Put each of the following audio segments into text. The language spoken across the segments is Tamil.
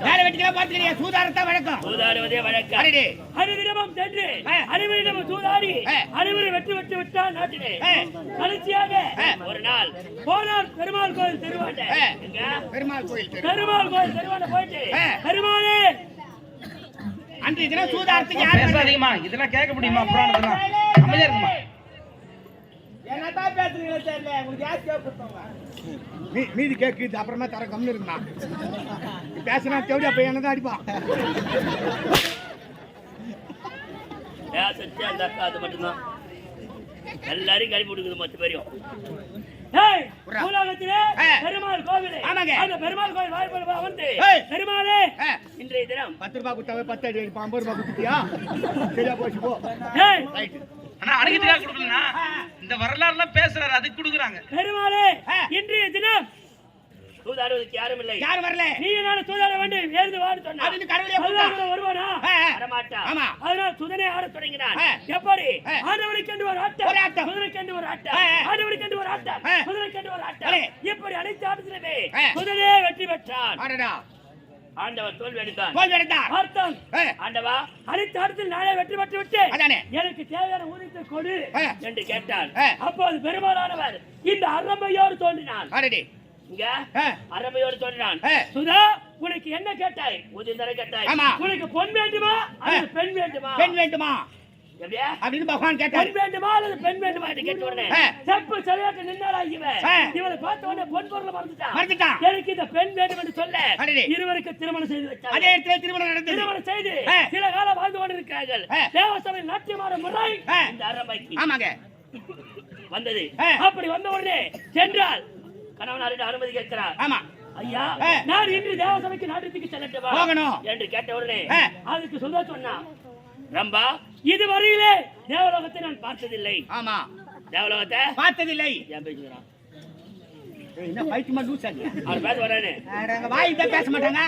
வேலை வெட்டிக்கலாம் பாத்துக்கிறியா சூதாரத்தான் வழக்கம் சூதாடுவதே வழக்கம் அடடே. அனைவரிடமும் சென்று. அனைவரிடமும் சூதாடி ஆ. அனைவரும் வெற்றி வெற்றி விட்டால் நாட்டிலே. ஆ. கடைசியாக ஆ. ஒரு நாள் போனார் பெருமாள் கோயில் தெருவாண்ட? பெருமாள் கோயில் தெரு பெருமாள் கோயில் தெருவாண்ட போயிட்டு. பெருமாளே! அன்றைய தினம் சூதாரத்துக்கு யார்? பேசாதீங்கம்மா. இதெல்லாம் கேட்க முடியுமா? புராணத்தெல்லாம்? அமைதியா இருக்குமா என்னதான் பேசுறீங்களோ தெரியல. உங்களுக்கு யார் கேட்க மீ- மீதி கேக்குது அப்புறமா தர கம்மி இருக்குமா பேசினா தேவையா போய் என்னதான் அடிப்பான். பேசச்சு அந்த அக்கா அது மட்டும்தான். எல்லாரையும் கழிப்பு கொடுக்குது மொத்த பேரையும். பெருமாள் கோவில். ஆமாங்க. அந்த பெருமாள் கோவில் வாய்ப்பு வந்து. பெருமாளே. இன்றைய தினம். பத்து ரூபாய் கொடுத்தாவே பத்து அடி அடிப்பான் ஐம்பது ரூபாய் கொடுத்தியா சரியா போச்சு போ. அணுகிறதுக்காக கொடுக்கலனா இந்த வரலாறுலாம் பேசுறாரு அதுக்கு கொடுக்குறாங்க. பெருமாளே. இன்றைய தினம் யாரும் இல்லை. யார் வரல? நீ என்ன சூதாட வேண்டும் எழுந்து சொன்னா. அது கடவுளே வருவானா? ஆமா. அதனால் சுதனை ஆடத் தொடங்கினான். ஆ. எப்படி? ஆ. ஆண்டவனுக்கென்று ஒரு ஆட்டம். ஒரு ஆட்டம். குதிரைக்கென்று ஒரு ஆட்டம். ஆ, ஆ. ஆண்டவனுக்கென்று ஒரு ஆட்டம். ஒரு ஆட்டம். இப்படி அனைத்து ஆட்டத்திலுமே வெற்றி பெற்றான். அடடா ஆண்டவன் தோல்வி அர்த்தம். ஆண்டவா அனைத்து ஆட்டத்தில் நானே வெற்றி பெற்று அதானே. எனக்கு தேவையான ஊதியத்தை கொடு. என்று கேட்டான் ஆ. அப்போது பெருமாளானவர் இந்த அரம்பையோடு தோன்றினான் அடடே இங்க ஆ. அரம்பையோடு தோன்றினான். சுதா உனக்கு என்ன கேட்டாய் ஊதியம் தர கேட்டாய். உனக்கு பொன் வேண்டுமா பெண் வேண்டுமா பெண் வேண்டுமா அப்படின்னு பகவான் கேட்டாரு பொன் வேண்டுமா அல்லது பெண் வேண்டுமா என்று கேட்ட உடனே. செப்பு இவன். இவனை பார்த்த உடனே பொன் பொருளை மறந்துட்டான் மறந்துட்டான். எனக்கு இந்த பெண் வேண்டும் என்று சொல்ல. இருவருக்கு திருமணம் செய்து அதே வச்சாங்க இடத்துல திருமணம் நடந்தது திருமணம் செய்து. சில காலம் வாழ்ந்து கொண்டிருக்கிறார்கள் ஆ. தேவசபை நாட்டியமான முறை ஆ. இந்த அரம்பைக்கு ஆமாங்க வந்தது. அப்படி வந்த உடனே சென்றால் கணவனாரிடம் அனுமதி கேட்கிறார் ஆமா ஐயா. நான் இன்று தேவசபைக்கு நாட்டுக்கு செல்லட்டுமா. என்று கேட்ட உடனே. அதுக்கு சொல்ல சொன்னா ரம்பா இதுவரையிலே தேவலோகத்தை நான் பார்த்ததில்லை. ஆமா. தேவலோகத்தை? பார்த்ததில்லை. ஏன் பேசுகிறான் என்ன பைத்தியமா? அவர் பேச வரானே வாய் தான் பேச மாட்டாங்க.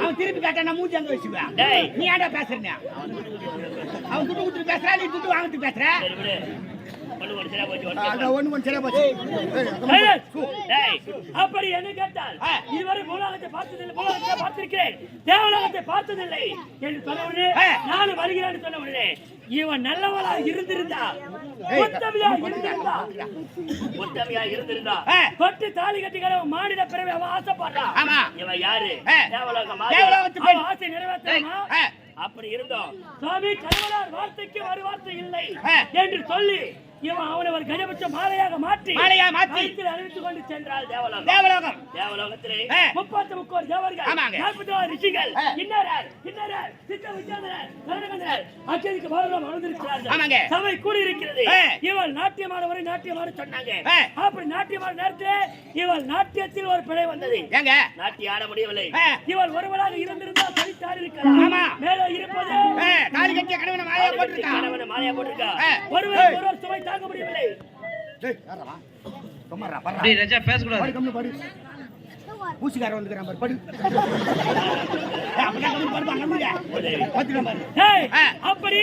அவன் திருப்பி கேட்டான் மூஞ்சி அங்க வச்சுக்குவேன். நீ ஏன்டா பேசுறீங்க அவன் துட்டு கொடுத்துட்டு பேசுறா நீ துட்டு வாங்கிட்டு பேசுற? அப்படி என்ன கேட்டால். இதுவரை பார்த்ததில்லை பார்த்திருக்கிறேன் தேவலோகத்தை பார்த்ததில்லை என்று சொன்ன உடனே. நானும் சொன்ன உடனே இவன் நல்லவளா இருந்திருந்தா உத்தமையா இருந்திருந்தா உத்தமையா இருந்திருந்தா. தொட்டு தாலி கட்டிக்கிற மாநில பிறவை அவன் ஆசைப்படுறான். இவன் யாரு. தேவலோகம் ஆசை நிறைவேற்றாமா. அப்படி இருந்தோம் சுவாமி கணவனார் வார்த்தைக்கு ஒரு வார்த்தை இல்லை. என்று சொல்லி இவன் அவனை ஒரு கஜபட்ச மாலையாக மாற்றி மாலையா மாற்றி. அறிவித்துக் கொண்டு சென்றால் தேவலோகம் தேவலோகம் தேவலோகத்திலே. முப்பத்து முக்கோடி தேவர்கள் ஆமாங்க. நாற்பத்தி ஆறு ரிஷிகள். கிண்ணறர் கிண்ணறர் சித்த வித்யாதரர் கருணகந்தரர் பாரதம் அமர்ந்திருக்கிறார்கள் ஆமாங்க. சபை கூடி இருக்கிறது ஆ. இவள் நாட்டியமானவரை நாட்டியமான சொன்னாங்க. அப்படி நாட்டியமான நேரத்திலே இவள் நாட்டியத்தில் ஒரு பிழை வந்தது ஏங்க நாட்டியம் ஆட முடியவில்லை. இவள் ஒருவராக இருந்திருந்தால் படித்தாடி இருக்கலாம் ஆமா. மேலே இருப்பது ஆ, தாலி கட்டிய கணவனை மாலையா போட்டிருக்கான் கணவனை மாலையா போட்டிருக்கா ஆ. ஒருவர் ஏய். ஒருவர் சுமை தாங்க முடியவில்லை டேய், யாரா வா? சும்மாடா, படுறா. டேய் ரஜா பேசக்கூடாது படு, கம்முனு படு. ஊசிக்காரன் வந்துக்கிறான் பாரு, படு. ஏய், அப்படியே கம்முனு படுப்பா, நம்புங்க. பத்துக்கலாம் பாரு. ஏய், ஆ. அப்படி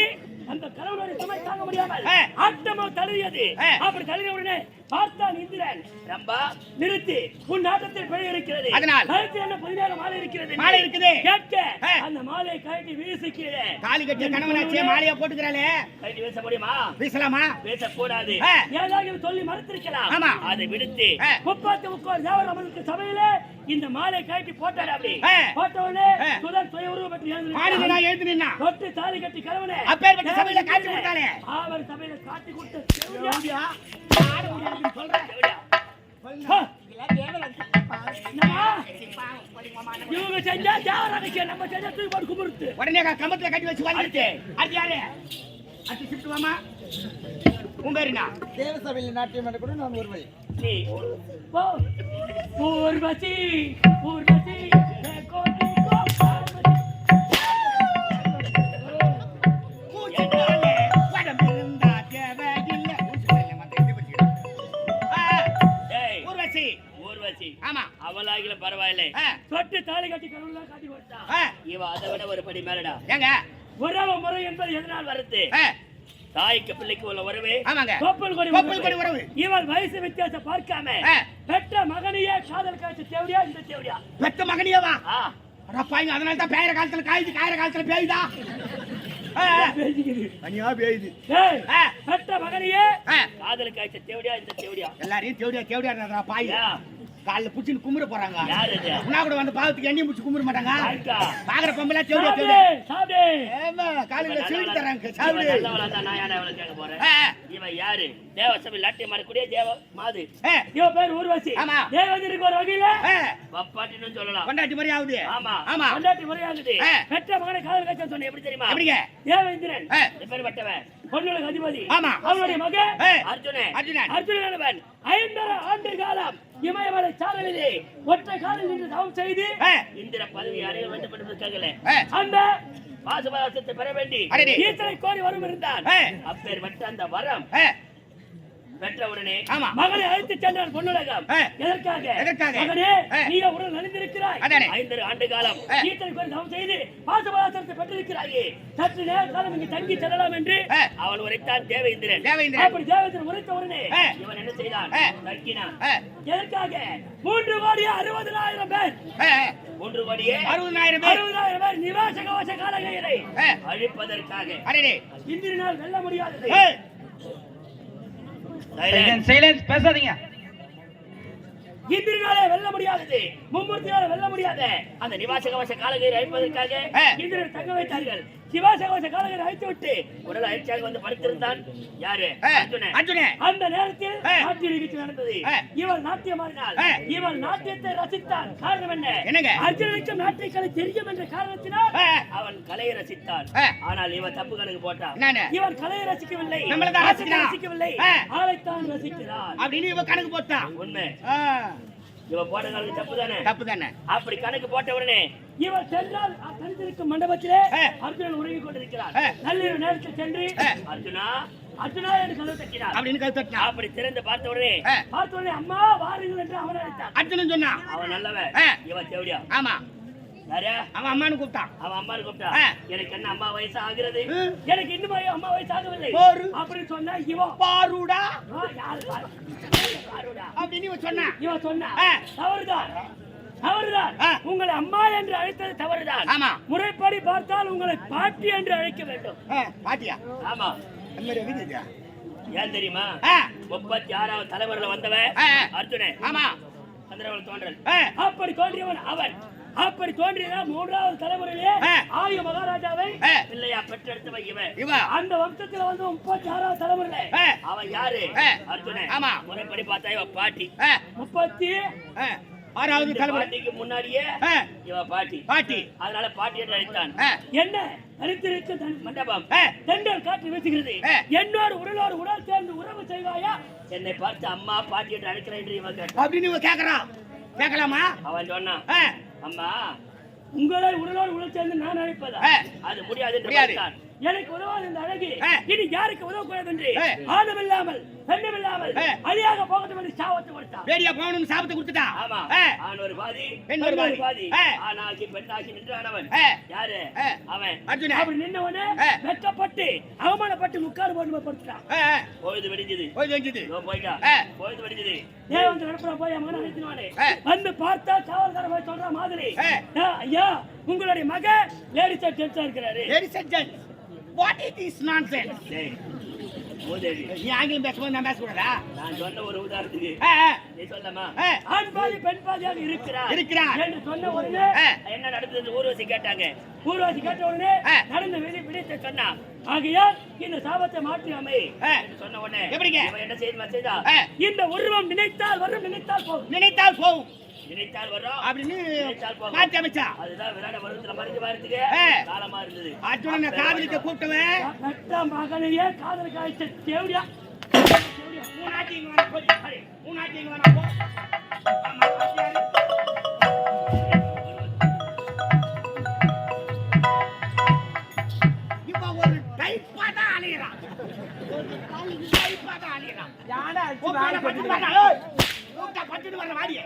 அந்த கணவனுடைய சுமை தாங்க முடியாமல். ஆட்டமோ தழுவியது. அப்படி தழுவிய உடனே பார்த்தான் இந்திரன் ரம்பா நிறுத்தி உன் நாட்டத்தில் பிழை இருக்கிறது அதனால்? கழுத்தில் என்ன புதிதாக மாலை இருக்கிறது மாலை இருக்குது. கேட்க. அந்த மாலையை கழட்டி வீசி கீழே தாலி கட்டிய கணவனாச்சே மாலையா போட்டுக்கிறாளே கழட்டி வீச முடியுமா வீசலாமா பேசக்கூடாது ஆ. ஏதாவது சொல்லி மறுத்திருக்கலாம் ஆமா. அதை விடுத்து. முப்பாத்தி முக்கோர் தேவர் அமலுக்கு சபையில இந்த மாலை கழட்டி போட்டாரு அப்படி. போட்ட உடனே. சுதன் சுய உருவம் பற்றி எழுந்து நான் எழுந்து நின்னா தொட்டு தாலி கட்டி கணவனே அப்பேற்பட்ட சபையில காட்சி கொடுத்தாளே. அவர் சபையில காட்டி கொடுத்த இவங்க செஞ்சா தேவராணிக்கு நம்ம செஞ்சா தூக்கி போட்டு கும்பிடுத்து உடனே க- கம்பத்துல கட்டி வச்சு வந்துட்டு அடுத்து யாரு அடுத்து ஷிஃப்ட் வாமா உன் பேரு என்ன தேவசபையில் நாட்டியம் கூட நான் போ. ஊர்வசி ஊர்வசி. பரவாயில்லை. தொட்டு தாலி கட்டி தான் காட்டி கொடுத்தா இவ அதை விட ஒரு படி மேலடா. ஏங்க? உறவு முறை என்பது எதனால் வருது? தாய்க்கு பிள்ளைக்கு உள்ள உறவு ஆமாங்க. கொப்பல் கொடி கொப்பல் கொடி உறவு. இவள் வயசு வித்தியாசம் பார்க்காம. பெற்ற மகனையே காதல் காய்ச்சி தேவடியா இந்த தேவடியா? பெத்த மகனியவா? பாய்ங்க அதனால தான் பேயிற காலத்துல காயுது காயிற காலத்துல பேயுதா? தனியா பேயுது. பெற்ற மகனையே ஆ. காதலுக்கு அழைச்ச தேவடியா இந்த தேவடியா? எல்லாரையும் தேவடியா தேவடியா பாய்? காலைல புடிச்சுன்னு கும்பிட போறாங்க. உன்னா கூட வந்து பாவத்துக்கு எண்ணெய் முடிச்சு கும்பிட மாட்டாங்க? பாக்குற சாப்பிடு. ஏமா காலையில சீட்டு தராங்க சாப்பிடு. நான் யாரை கேட்க போறேன்? இவன் யாரு? மாறக்கூடிய தேவ மாது. ஆ, இவன் பேர் ஊர்வசி. ஆமா. ஒரு வகையில பப்பாட்டின்னு சொல்லலாம். கொண்டாட்டி மாதிரி ஆகுது. ஆமா. ஆமா. கொண்டாட்டி முறையாகுது ஆ. பெற்ற மகனை காதல் கட்சம் சொன்ன எப்படி தெரியுமா? எப்படிங்க? தேவேந்திரன். ஆ. எப்பேற்பட்டவன் பொண்ணுடைய அதிபதி. ஆமா. அவனுடைய மகன். அர்ஜுனன். அர்ஜுனன். அர்ஜுனன் ஐந்தரை ஆண்டு காலம் இமயமலை சாதனையிலே ஒற்றை காலில் நின்று தவம் செய்து. இந்திர பதவி அடைய வேண்டும் என்பதற்காக. அந்த பாசுபாசத்தை பெற வேண்டி. ஈசனை கோரி வரும் இருந்தான். அப்பேற்பட்ட அந்த வரம் பெற்றவுடனே ஆமா. மகனை அழைத்து சென்றான் பொன்னுலகம் ஆ. எதற்காக எதற்காக? மகனே ஆ. நீ உடல் நலிந்திருக்கிறாய் அதானே. ஐந்து ஆண்டு காலம் ஆ. ஈத்தனை கோரி தவம் செய்து பாசுபாசத்தை பெற்றிருக்கிறாயே சற்று நேர காலம் இங்கு தங்கி செல்லலாம் என்று. அவன் உரைத்தான் தேவேந்திரன் தேவேந்திரன். அப்படி தேவேந்திரன் உரைத்த உடனே ஆ. இவன் என்ன செய்தான். தங்கினான் எதற்காக மூன்று கோடியே அறுபதனாயிரம் பேர். மூன்று கோடியே அறுபதாயிரம் பேர் அறுபதாயிரம் பேர் நிவாச கவச காலகையரை. அழிப்பதற்காக வெல்ல முடியாதது Silence. சைலன்ஸ் பேசாதீங்க. இந்திரனாலே வெல்ல முடியாதது. மும்மூர்த்தியால வெல்ல முடியாத. அந்த நிவாச கவச காலகரை அழிப்பதற்காக. இந்திரன் தங்க வைத்தார்கள். சிவாச கவச காலகரை அழித்து விட்டு உடல் அழிச்சாக வந்து படுத்திருந்தான் யாரு. அந்த நேரத்தில். நாட்டிய நிகழ்ச்சி நடந்தது. இவள் நாட்டியமாடினாள் ஆ. இவள் நாட்டியத்தை ரசித்தான் காரணம் என்ன என்னங்க? அர்ஜுனனுக்கு நாட்டிய கலை தெரியும் என்ற காரணத்தினால். அவன் கலையை ரசித்தான். ஆனால் இவன் தப்பு கணக்கு போட்டான்? இவன் கலையை ரசிக்கவில்லை. ரசிக்கவில்லை. ஆளைத்தான் ரசிக்கிறான் அப்படின்னு இவ கணக்கு போட்டான் உண்மை இவன் போட்ட கணக்கு தப்பு தானே தப்பு தானே அப்படி கணக்கு போட்ட உடனே இவர் சென்றால் தனித்திருக்கும் மண்டபத்திலே. அர்ஜுனன் உறங்கிக் கொண்டிருக்கிறார். நள்ளிரவு நேரத்தில் சென்று. அர்ஜுனா அர்ஜுனா என்று கதவு தட்டினார் அப்படின்னு அப்படி திறந்து பார்த்த உடனே. பார்த்த உடனே அம்மா வாருங்கள் என்று அவன் அர்ஜுனன் சொன்னான் அவன் நல்லவன். இவன் தேவடியா ஆமா அவன் அம்மானு கூப்பிட்டான் அவன் அம்மா கூப்பிட்டா. ஆ. எனக்கு என்ன அம்மா வயசு ஆகிறது. எனக்கு இன்னும் அம்மா வயசு ஆகவில்லை. அப்படின்னு சொன்னா இவன் பாருடா. ஆ, யாரு? பாரு. பாருடா. அப்படின்னு இவன் சொன்னான். இவன் சொன்னா ஆ. தவறுதான். தவறுதான். ஆ. உங்களை அம்மா என்று அழைத்தது தவறுதான். ஆமா. முறைப்படி பார்த்தால் உங்களை பாட்டி என்று அழைக்க வேண்டும். பாத்தியா ஆமா. ஏன் தெரியுமா? முப்பத்தி ஆறாவது தலைவரில் வந்தவன். அர்ஜுனன். ஆமா. சந்திரவன் தோன்றல். அப்படி தோன்றியவன் அவன். அப்படி தோன்றியதான் மூன்றாவது தலைமுறையிலே ஆ. ஆயுத மகாராஜாவை. பிள்ளையா பெற்றெடுத்தவன் இவன் அந்த வம்சத்துல வந்து முப்பத்தி ஆறாவது தலைமுறையில. அவன் யாரு. அர்ஜுனன் ஆமா. முறைப்படி பார்த்தா இவன் பாட்டி. முப்பத்தி. ஆறாவது இந்த தலைமுறை. பாட்டிக்கு முன்னாடியே ஆ, இவன் பாட்டி. பாட்டி. அதனால பாட்டி என்று அழைத்தான். என்ன? தரித்திருக்க தன் மண்டபம். தென்றல் காற்று வீசுகிறது. என்னோடு உடலோடு உடல் சேர்ந்து உறவு செய்வாயா? என்னை பார்த்து அம்மா பாட்டி என்று அழைக்கிறேன் அப்படின்னு இவன் கேக்குறான் கேட்கலாமா அவன் சொன்னான். அம்மா உங்களை உடலோடு உடல் சேர்ந்து நான் அழைப்பதா. அது முடியாது முடியாது. எனக்கு உதவாது இந்த அழகு. இனி யாருக்கு உதவக்கூடாது என்று ஆ. ஆணுமில்லாமல் பெண்ணுமில்லாமல் ஆ. அழியாக போகட்டும் என்று சாவத்து கொடுத்தான் வேடியா போகணும்னு சாபத்தை கொடுத்துட்டான் ஆமா ஆண் ஒரு பாதி பெண் ஒரு பாதி. ஆணாகி பெண்ணாகி நின்றானவன். யாரு. அவன் அர்ஜுனன். அப்படி நின்னவனே ஆ. வெட்கப்பட்டு அவமானப்பட்டு முக்காடு போட்டு படுத்துட்டான். பொழுது வெடிஞ்சது செஞ்சது இதோ போயிட்டா. பொழுது வெடிஞ்சது தேவன் நடப்புற போய் மகனை அழைத்தினானே. வந்து பார்த்தா காவல்கார போய் சொல்ற மாதிரி ஐயா உங்களுடைய மக லேடிஸ் டென்ஷா இருக்கிறாரு ladies and gents what it is nonsense டேய், மூதேவி நீ ஆங்கிலம் பேசும்போது நான் பேசக்கூடாதா நான் சொன்ன ஒரு உதாரணத்துக்கு நீ சொல்லமா. ஆண் பாதி பெண் பாதியாக இருக்கிறார் இருக்கிறார். என்று சொன்ன உடனே. என்ன நடந்தது ஊர்வசி கேட்டாங்க ஊர்வசி கேட்ட உடனே. நடந்த விதி விடித்த சொன்னா ஆகையால் இந்த சாபத்தை மாற்றி அமை சொன்ன உடனே எப்படிங்க? என்ன செய்து செய்தா. இந்த உருவம் நினைத்தால் வரும் நினைத்தால் போகும் நினைத்தால் போகும் நினைத்தால் வரும் அப்படின்னு மாற்றி அமைச்சா? அதுதான் விராட பருவத்துல மறைஞ்சு பாருத்துக்கு ஆ. காலமா இருந்தது. அர்ஜுனனை காதலிக்க கூப்பிட்டவன். பெற்ற மகனையே காதல் காய்ச்ச தேவடியா? மூணாட்டி இங்க வேணா. அடே, மூணாட்டி இங்க வேணா போ. அலையறான். யானை அடிச்சு வாங்கி. கூப்பிட்டா பட்டுட்டு வர்ற வாடியே.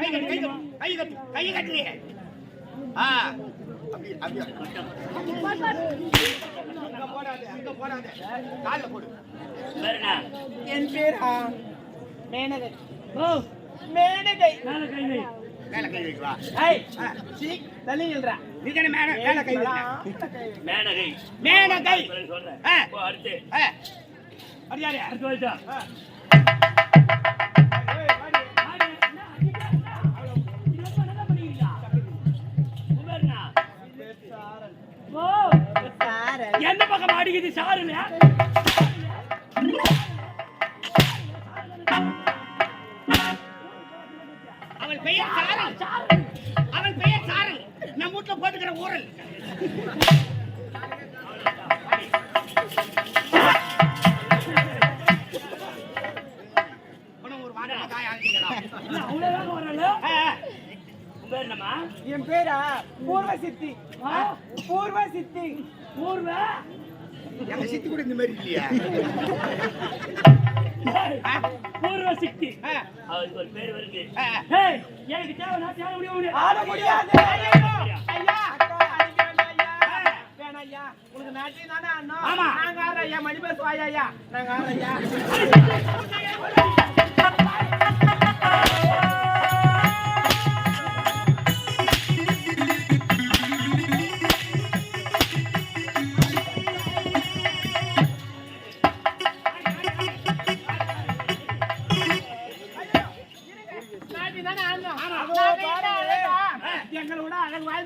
கை கட்டு, கை நினைக்கிறீங்க கட்டு, கை கட்டு, கை கட்டுறீங்க. ஆ, என் பேரா? மேனகை. ஓ. மேனகை. மேல கை வை. மேல கை வைக்கவா? ஐய் சீ தள்ளி நில்றா. நீ தானே மேல கை மேனகை. மேனகை. அடுத்து. அடுத்து வச்சா எந்த பக்கம் அடிக்குது? சாருல. அவள் பெயர் சாரல். நம்ம வீட்டுல போட்டுக்கிற ஊரல் என் பேரா? பூர்வ சித்தி? பூர்வ சித்தி. ஊர்வ? எங்க சித்தி கூட இந்த மாதிரி இல்லையா? ஆ. அவருக்கு ஒரு பேர் வருது. எனக்கு தேவை நான் முடியும் ஆட முடியாது. உங்களுக்கு தானே அண்ணா. நாங்க ஆடுற ஐயா. மணி பேச வாயா ஐயா நாங்க ஆடுற ஐயா.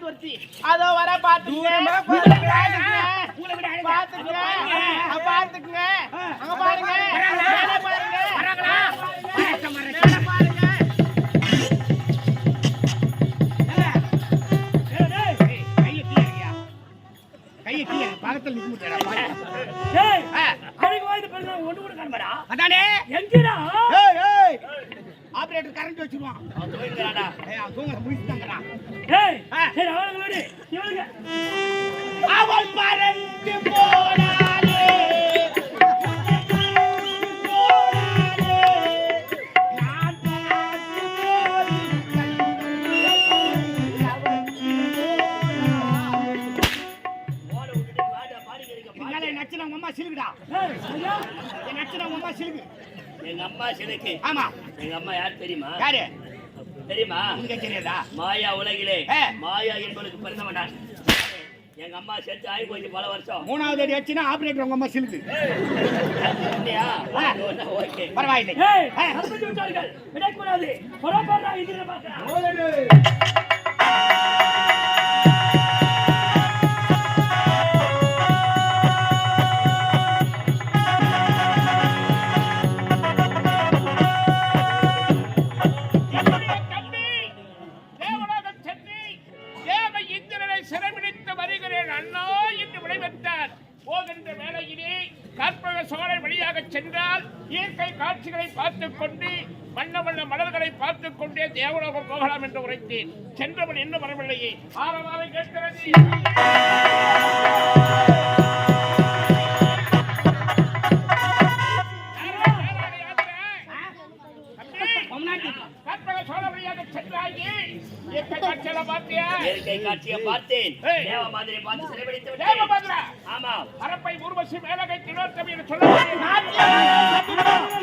வாழ்ந்து வருத்தி அதோ வர பாத்துக்கங்க பாத்துக்கங்க பாத்துக்கங்க அங்க பாருங்க. கையை கீழே பக்கத்தில் நிக்க முடியாது ஏய், அன்னைக்கு வாய்ந்த பேர் நான் ஒண்ணு கூட காண்படா அதானே எங்கடா ஏய் ஏய் ஆபரேட்டர் கரண்ட் வச்சிருவான். தூங்க முடிச்சுட்டாங்கடா ஏய், சரி, அவனுங்களோடு இவனுங்க. அவள் பறந்து போனாலே நச்சுனா உங்க சிலுக்குடா. நச்சுனா உங்க சிலுக்கு. எங்க அம்மா சிலைக்கு. ஆமா. எங்க அம்மா யார் தெரியுமா? யாரு? தெரியுமா? உனக்கு தெரியாதா மாயா உலகிலே. மாயா என்பவளுக்கு பிறந்தவன் நான் எங்க அம்மா செத்து ஆகி போச்சு பல வருஷம். மூணாவது அடி வச்சுனா ஆபரேட்டர் உங்க அம்மா சிலுக்கு. பரவாயில்லை. வழியாக இயற்கை காட்சிகளை பார்த்துக் கொண்டு வண்ண வண்ண மலர்களை பார்த்துக் கொண்டே தேவலோகம் போகலாம் என்று உரைத்தேன். சென்றவன் இன்னும் வரவில்லையே. ஆரவாரம் கேட்கிறது. காட்சியை பார்த்தேன். தேவ மாதிரி பார்த்து சிறைபிடித்து விட்டேன். தேவபத்ரா ஆமா அரப்பை ஊர்வசி மேலகை திலோத்தமி என்று சொல்ல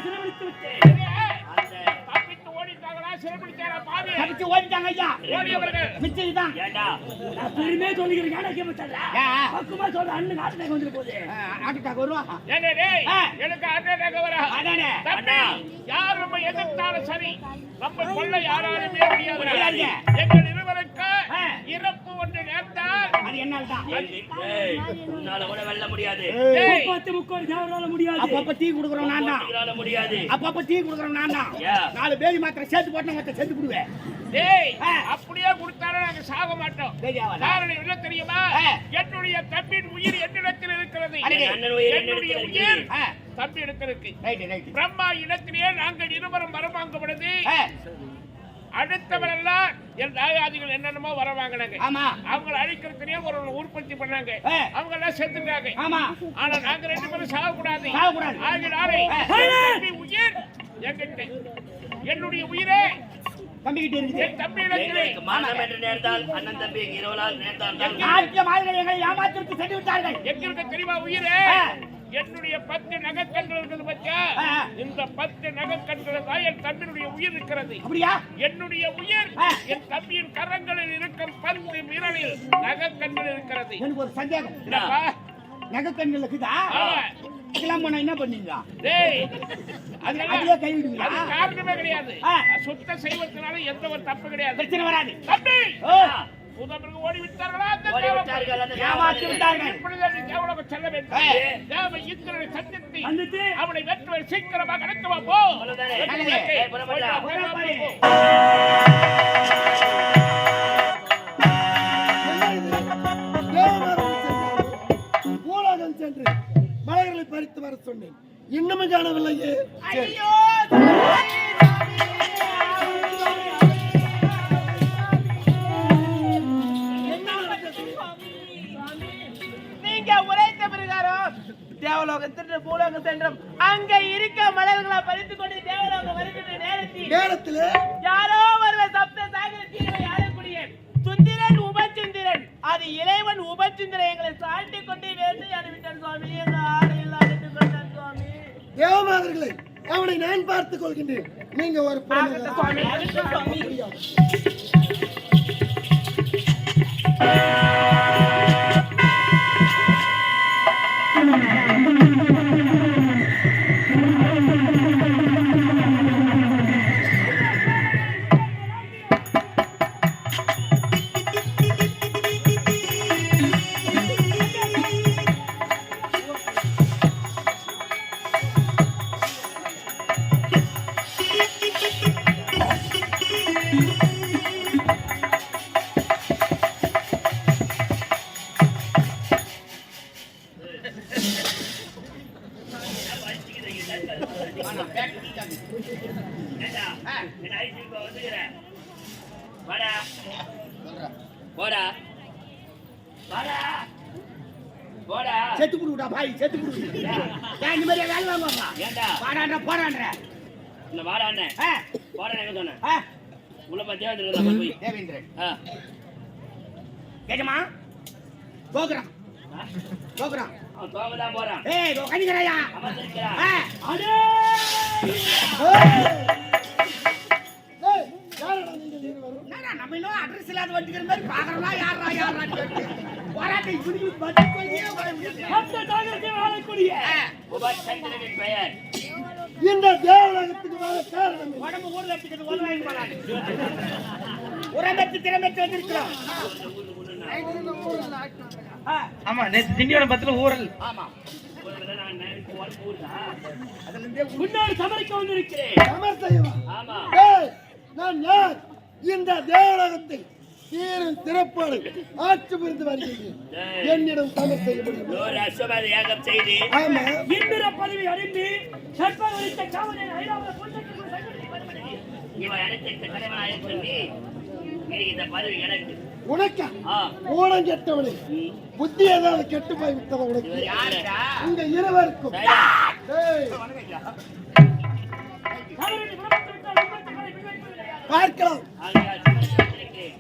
சிறைபிடித்து விட்டேன். அந்த தப்பித்து ஓடிட்டாங்களா? சிறைபிடிச்சாரா பாரு தப்பிச்சு ஓடிட்டாங்க ஐயா. ஓடியவர்கள். மிச்சம் இதுதான் ஏண்டா? நான் பெருமையா சொல்லிக்கிறேன். ஏடா கேம தர்ற ஏன்? பக்குமா சொல்ற அண்ணன் காட்டுக்கு வந்துட்டு போகுது. ஆட்டுக்காக வருவா? என்ன டேய்? ஆ. எனக்கு அண்ணனாக வர. அதானே தம்பி அண்ணா. யார் நம்ம எதிர்த்தாலும் சரி நம்ம கொள்ள யாராலுமே முடியாது. எங்கள் இருவருக்கு ஆ. இறப்பு ஒன்று நேர்ந்தால் அது என்னால் தான் ஏய், உன்னால கூட வெல்ல முடியாது. முக்கோடி அப்பப்ப டீ குடுக்குறோம் நான் தான் முடியாது. அப்பப்ப டீ குடுக்குறோம் நான் தான். ஏன்? நாலு பேதி மாத்திரை சேர்த்து போட்டு மத்த சேர்த்து விடுவேன் டேய். அப்படியே கொடுத்தாலும் நாங்க சாக மாட்டோம்? காரணம் என்ன தெரியுமா. என்னுடைய தம்பியின் உயிர் என்னிடத்தில் இருக்கிறது. என்னுடைய உயிர். தம்பி இடத்திற்கு பிரம்மா இடத்திலே நாங்கள் இருவரும் வரம் வாங்கும் பொழுது ஆ, அடுத்தவரெல்லாம் என் தாயாதிகள் என்னென்னமோ வர வாங்கினாங்க. ஆமா. அவங்களை அழிக்கிறதுனே ஒரு உற்பத்தி பண்ணாங்க. அவங்க எல்லாம் செத்துட்டாங்க. ஆமா. ஆனா நாங்க ரெண்டு பேரும் சாகக்கூடாது. சாகக்கூடாது. ஆகினாலே உயிர் என்கிட்ட என்னுடைய உயிரே ஏமாத்திற்கு சென்று விட்டார்கள் எங்களுக்கு தெரியுமா உயிரே. என்னுடைய பத்து நகைக்கண்கள் இருக்குது ஆ. இந்த பத்து நகைக்கண்கள் தான் என் தம்பியினுடைய உயிர் இருக்கிறது. என்னுடைய உயிர். என் தம்பியின் கரங்களில் இருக்கும் பத்து விரலில் நகைக்கண்கள் இருக்கிறது. எனக்கு ஒரு சந்தேகம். என்னப்பா? நகை கண்கள் இருக்குதா. இதெல்லாம் என்ன பண்ணீங்க டேய், அது அதெல்லாம் அதுலயே கைவிடுவீங்களா அது காரணமே கிடையாது. ஆ. சுத்த செய்வதனால எந்த ஒரு தப்பு கிடையாது. பிரச்சனை வராது. தம்பி! ஓ புதப்பிற்கு ஓடி விட்டார்களா? ஏமாற்றி. விட்டார்கள். செல்ல வேண்டும். தேவ இந்திரனை சந்தித்து அவனை சீக்கிரமாக. வெற்றி வா, போ, போ. ஊலகம் சென்று மலைகளை பறித்து வர சொன்னேன். இன்னமும் காணவில்லையே. நீங்க உரைத்த பிரகாரம் தேவலோகம் சென்று பூலோகம் சென்றும். அங்க இருக்க மலர்களை பறித்து கொண்டு தேவலோகம் வருகின்ற நேரத்தில் நேரத்திலே யாரோ ஒருவர் சப்த சாகரத்தில் ஆடக்கூடிய சுந்திரன் உபசுந்திரன். அது இறைவன் உபசுந்திரன். எங்களை சாட்டி கொண்டு வேட்டையாடி விட்டான் சுவாமி. எங்க ஆடையில் அழைத்து கொண்டான் சுவாமி. தேவமாதர்களை அவனை நான் பார்த்துக் கொள்கின்றேன். நீங்க ஒரு சுவாமி. ஆ? கோகுரம் அவன் தோங்கதான் போறான். ஏய். ஆ அடே! நம்ம இன்னும் அட்ரஸ் இல்லாத வண்டிக்கிற மாதிரி பாக்குறோம்னா யாரா யாரா போராட்டம் இப்படி பதில் தாகத்தில் வாழக்கூடிய உபசந்திரனின் பெயர் இந்த தேவலோகத்துக்கு வர காரணம் என்ன? உடம்பு ஊர்ல எடுத்துக்கிறது ஒரு வாங்கி போறாங்க உரம்பெற்று திறம்பெற்று வந்திருக்கிறோம் ஆமா நேற்று திண்டிவனம் பத்துல ஊரல். ஆமா. நான் யார்? இந்த தேவலோகத்தை சீரும் சிறப்போடு ஆட்சி புரிந்து வருகிறேன். ஏய். என்னிடம் சமர் செய்ய முடியும் ஒரு அஸ்வமேத யாகம் செய்து. ஆமா. இந்திர பதவி ஐராவத சொல்லி நீ இந்த பதவி எனக்கு உனக்கா? ஊனம் கெட்டவனே. புத்தி ஏதாவது கெட்டு போய் விட்டதா உனக்கு உங்க இருவருக்கும்? பார்க்கலாம்.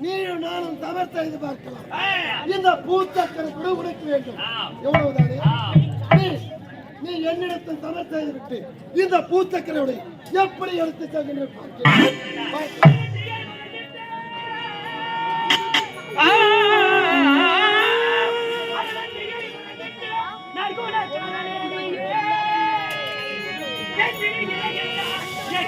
நீயும் நானும் சமர் செய்து பார்க்கலாம். இந்த பூத்தக்கரை கூட உனக்கு வேண்டும். ஆ, எவ்வளவுதானே. நீ என்னிடத்தில் சமர் செய்து விட்டு இந்த பூத்தக்கரையோட எப்படி எடுத்து செல்கின்ற பார்க்கிறேன்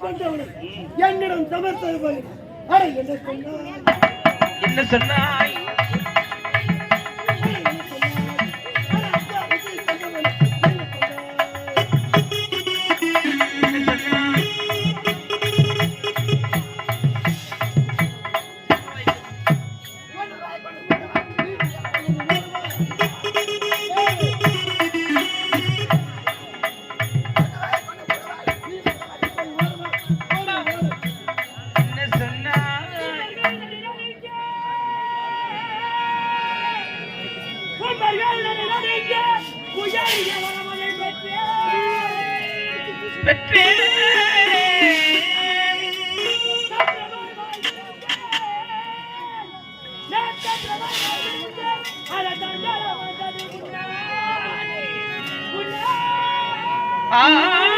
பண்றவனும் என்னிடம் சமர்த்தது என்ன சொன்னாய்? என்ன சொன்னாய்? Ah!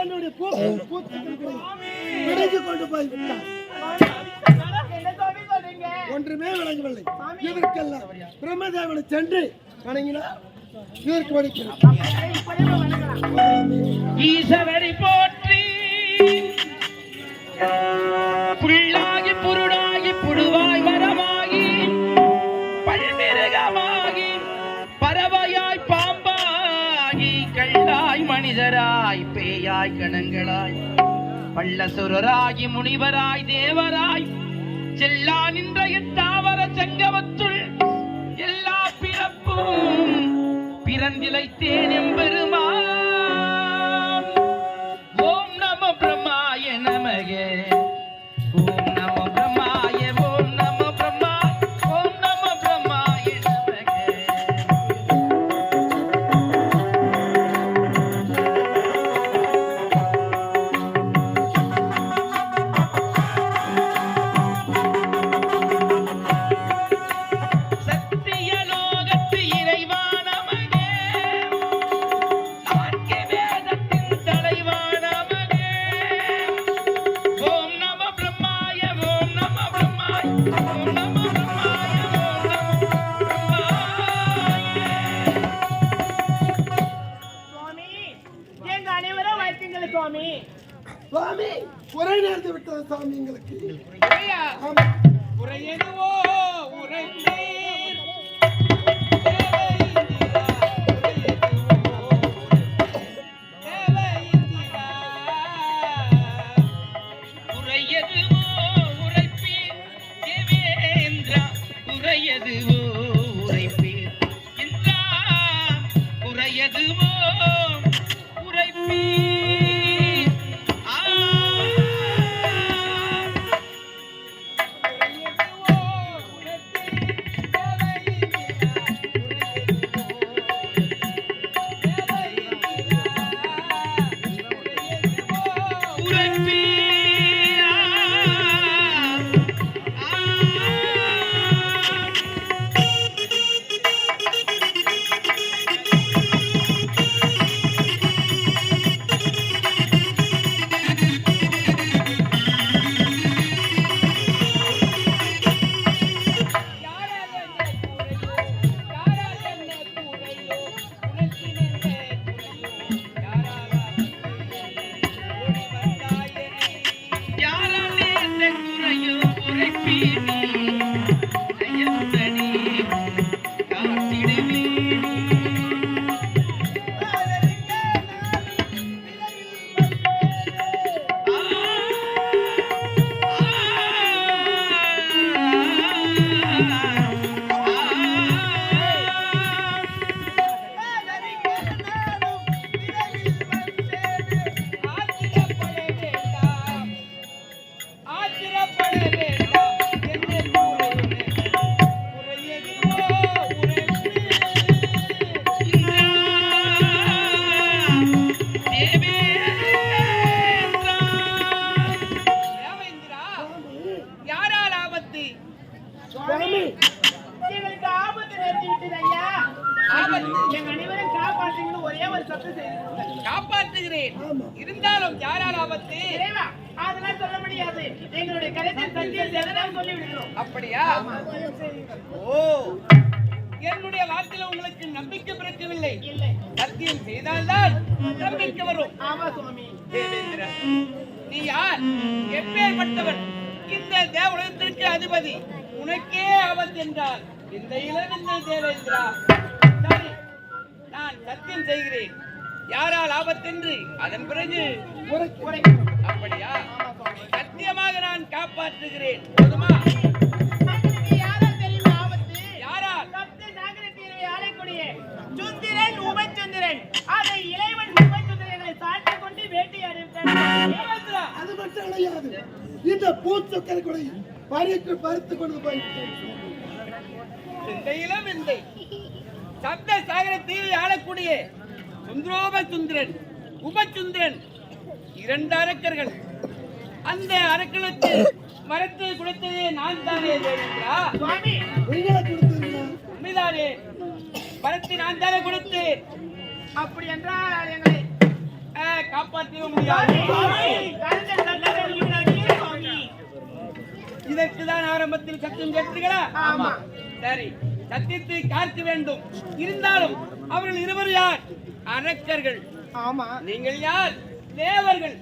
என்னுடைய பூக்கு பூத்து கொண்டு போய் விட்டார் ஒன்றுமே விளங்கவில்லை. இதற்கெல்லாம் பிரம்மதேவனை சென்று வணங்கினார். இதற்கு வணங்கினார் போற்றி. புள்ளாகி புருடாகி புழுவாய் வரவா. மனிதராய் பேயாய் கணங்களாய் பள்ளசுரராகி முனிவராய் தேவராய் செல்லா நின்ற தாவர சங்கமத்துள் எல்லா பிறப்பும் பிறந்திலைத்தேன் எம்பெருமாள் அதிபதி உனக்கே ஆபத்து என்றால் இந்த இளவந்த தேவேந்திரா சரி நான் சத்தியம் செய்கிறேன். யாரால் ஆபத்தென்று? அதன் பிறகு. அப்படியா? சத்தியமாக நான் காப்பாற்றுகிறேன். போதுமா? உங்களுக்கு யாரால் தெரியும் ஆபத்து? யாரால்? சப்த சாகர தீர்வை ஆளக்கூடிய சுந்திரன் உபச்சுந்திரன் அதை இளைவன் உபச்சுந்திரனை சாட்டி கொண்டு தேவேந்திரா, அது மட்டும் கிடையாது இந்த பூச்சக்கரை கூட பறித்து பறித்து கொண்டு போய் இளம் விந்தை சப்த சாகர தீவை ஆளக்கூடிய சுந்தரோப சுந்திரன் உபசுந்திரன் இரண்டு அரக்கர்கள். அந்த அரக்கர்களுக்கு மரத்தை கொடுத்ததே நான் தானே தேவேந்திரா உண்மைதானே? மரத்தை நான் தானே கொடுத்தேன். அப்படி என்றால் எங்களை காப்பாற்றவே முடியாது கருத்தை சட்டத்தை முன்னாடியே சுவாமி இதற்கு தான் ஆரம்பத்தில் சத்தியம் கேட்டீர்களா? ஆமா. சரி. சத்தியத்தை காக்க வேண்டும். இருந்தாலும் அவர்கள் இருவர் யார்? அரக்கர்கள். ஆமா. நீங்கள் யார்? தேவர்கள்.